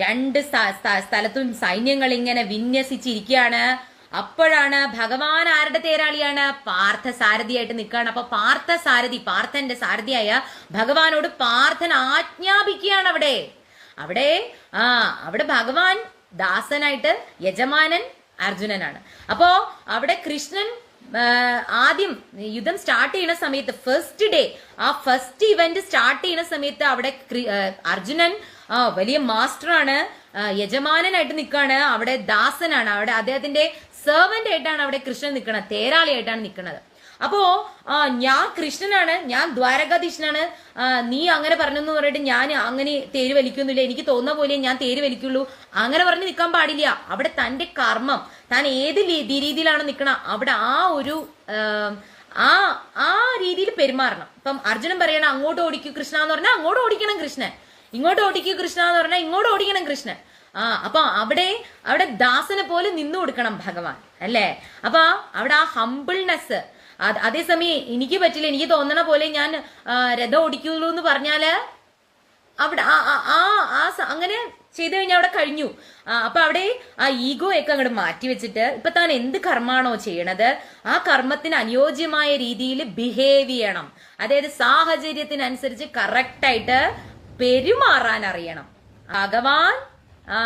രണ്ട് സ്ഥ- സ്ഥ- സ്ഥലത്തും സൈന്യങ്ങൾ ഇങ്ങനെ വിന്യസിച്ചിരിക്കുകയാണ്. അപ്പോഴാണ് ഭഗവാൻ ആരുടെ തേരാളിയാണ്? പാർത്ഥ സാരഥിയായിട്ട് നിൽക്കുകയാണ്. അപ്പൊ പാർത്ഥ സാരഥി പാർത്ഥന്റെ സാരഥിയായ ഭഗവാനോട് പാർത്ഥൻ ആജ്ഞാപിക്കുകയാണ് അവിടെ. അവിടെ ആ അവിടെ ഭഗവാൻ ദാസനായിട്ട് യജമാനൻ അർജുനനാണ്. അപ്പോ അവിടെ കൃഷ്ണൻ ആദ്യം യുദ്ധം സ്റ്റാർട്ട് ചെയ്യുന്ന സമയത്ത് ഫസ്റ്റ് ഡേ ആ ഫസ്റ്റ് ഇവന്റ് സ്റ്റാർട്ട് ചെയ്യുന്ന സമയത്ത് അവിടെ അർജുനൻ വലിയ മാസ്റ്ററാണ് യജമാനനായിട്ട് നിൽക്കുകയാണ്. അവിടെ ദാസനാണ്. അവിടെ അദ്ദേഹത്തിന്റെ സെർവന്റ് ആയിട്ടാണ് അവിടെ കൃഷ്ണൻ നിൽക്കുന്നത്. തേരാളിയായിട്ടാണ് നിൽക്കുന്നത്. അപ്പോ ഞാൻ കൃഷ്ണനാണ് ഞാൻ ദ്വാരകാധീശനാണ്. നീ അങ്ങനെ പറഞ്ഞെന്ന് പറഞ്ഞിട്ട് ഞാൻ അങ്ങനെ തേര് വലിക്കൊന്നുമില്ല എനിക്ക് തോന്നുന്ന പോലെ ഞാൻ തേര് വലിക്കുള്ളൂ. അങ്ങനെ പറഞ്ഞ് നിൽക്കാൻ പാടില്ല. അവിടെ തന്റെ കർമ്മം താൻ ഏത് രീതിയിലാണ് നിൽക്കണം അവിടെ ആ ഒരു ആ ആ രീതിയിൽ പെരുമാറണം. ഇപ്പം അർജുനൻ പറയണം അങ്ങോട്ട് ഓടിക്കൂ കൃഷ്ണ എന്ന് പറഞ്ഞാൽ അങ്ങോട്ട് ഓടിക്കണം കൃഷ്ണൻ. ഇങ്ങോട്ട് ഓടിക്കൂ കൃഷ്ണ എന്ന് പറഞ്ഞാൽ ഇങ്ങോട്ട് ഓടിക്കണം കൃഷ്ണൻ. ആ അപ്പൊ അവിടെ അവിടെ ദാസനെ പോലെ നിന്നു കൊടുക്കണം ഭഗവാൻ. അല്ലേ? അപ്പൊ അവിടെ ആ ഹംബിൾനെസ് അതേസമയം എനിക്ക് പറ്റില്ല. എനിക്ക് തോന്നണ പോലെ ഞാൻ രഥം ഓടിക്കുള്ളൂ എന്ന് പറഞ്ഞാൽ അവിടെ ആ ആ- ആ അങ്ങനെ ചെയ്തു കഴിഞ്ഞാൽ അവിടെ കഴിഞ്ഞു. അപ്പൊ അവിടെ ആ ഈഗോ ഒക്കെ അങ്ങോട്ട് മാറ്റി വെച്ചിട്ട് ഇപ്പൊ താൻ എന്ത് കർമ്മമാണോ ചെയ്യണത്? ആ കർമ്മത്തിന് അനുയോജ്യമായ രീതിയിൽ ബിഹേവ് ചെയ്യണം. അതായത് സാഹചര്യത്തിനനുസരിച്ച് കറക്റ്റായിട്ട് പെരുമാറാൻ അറിയണം. ഭഗവാൻ ആ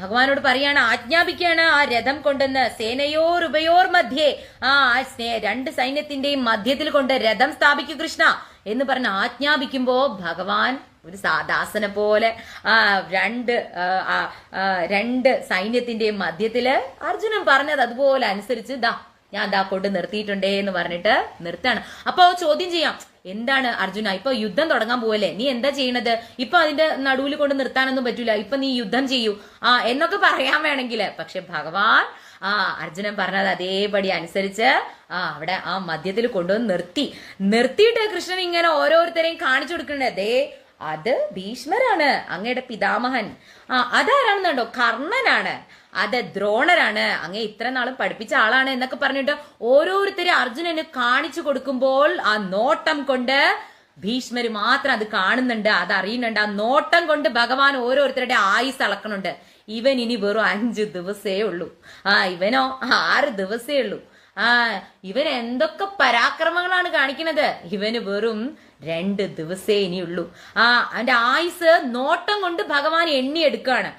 ഭഗവാനോട് പറയാണ് ആജ്ഞാപിക്കുകയാണ് ആ രഥം കൊണ്ടെന്ന്. സേനയോർ ഉഭയോർ മധ്യേ. ആ രണ്ട് സൈന്യത്തിന്റെയും മധ്യത്തിൽ കൊണ്ട് രഥം സ്ഥാപിക്കൂ കൃഷ്ണ എന്ന് പറഞ്ഞ് ആജ്ഞാപിക്കുമ്പോ ഭഗവാൻ ഒരു സാദാസനെ പോലെ ആ രണ്ട് രണ്ട് സൈന്യത്തിന്റെയും മധ്യത്തിൽ അർജുനൻ പറഞ്ഞത് അതുപോലെ അനുസരിച്ച് ദാ ഞാൻ ദാ കൊണ്ട് നിർത്തിയിട്ടുണ്ടേ എന്ന് പറഞ്ഞിട്ട് നിർത്താണ് അപ്പൊ ചോദ്യം ചെയ്യാം എന്താണ് അർജുന? ഇപ്പൊ യുദ്ധം തുടങ്ങാൻ പോവല്ലേ? നീ എന്താ ചെയ്യണത്? ഇപ്പൊ അതിന്റെ നടുവിൽ കൊണ്ട് നിർത്താനൊന്നും പറ്റൂല. ഇപ്പൊ നീ യുദ്ധം ചെയ്യൂ. ആ എന്നൊക്കെ പറയാൻ വേണമെങ്കിൽ. പക്ഷെ ഭഗവാൻ ആ അർജുനൻ പറഞ്ഞത് അതേപടി അനുസരിച്ച് ആ അവിടെ ആ മധ്യത്തിൽ കൊണ്ടുവന്ന് നിർത്തി. നിർത്തിയിട്ട് കൃഷ്ണൻ ഇങ്ങനെ ഓരോരുത്തരെയും കാണിച്ചു കൊടുക്കണ്ടേ ദേ അത് ഭീഷ്മരാണ് അങ്ങയുടെ പിതാമഹൻ. ആ അതാരാണെന്നുണ്ടോ കർണനാണ്. അത് ദ്രോണരാണ്. അങ്ങേ ഇത്ര നാളും പഠിപ്പിച്ച ആളാണ് എന്നൊക്കെ പറഞ്ഞിട്ട് ഓരോരുത്തരെ അർജുനന് കാണിച്ചു കൊടുക്കുമ്പോൾ ആ നോട്ടം കൊണ്ട് ഭീഷ്മര് മാത്രം അത് കാണുന്നുണ്ട് അത് അറിയുന്നുണ്ട്. ആ നോട്ടം കൊണ്ട് ഭഗവാൻ ഓരോരുത്തരുടെ ആയുസ് അളക്കണുണ്ട്. ഇവൻ ഇനി വെറും അഞ്ച് ദിവസേ ഉള്ളൂ. ആ ഇവനോ? ആറ് ദിവസേ ഉള്ളൂ. ആ ഇവൻ എന്തൊക്കെ പരാക്രമങ്ങളാണ് കാണിക്കുന്നത്. ഇവന് വെറും രണ്ട് ദിവസേ ഇനിയുള്ളൂ. ആ അവന്റെ ആയുസ് നോട്ടം കൊണ്ട് ഭഗവാൻ എണ്ണിയെടുക്കുകയാണ്.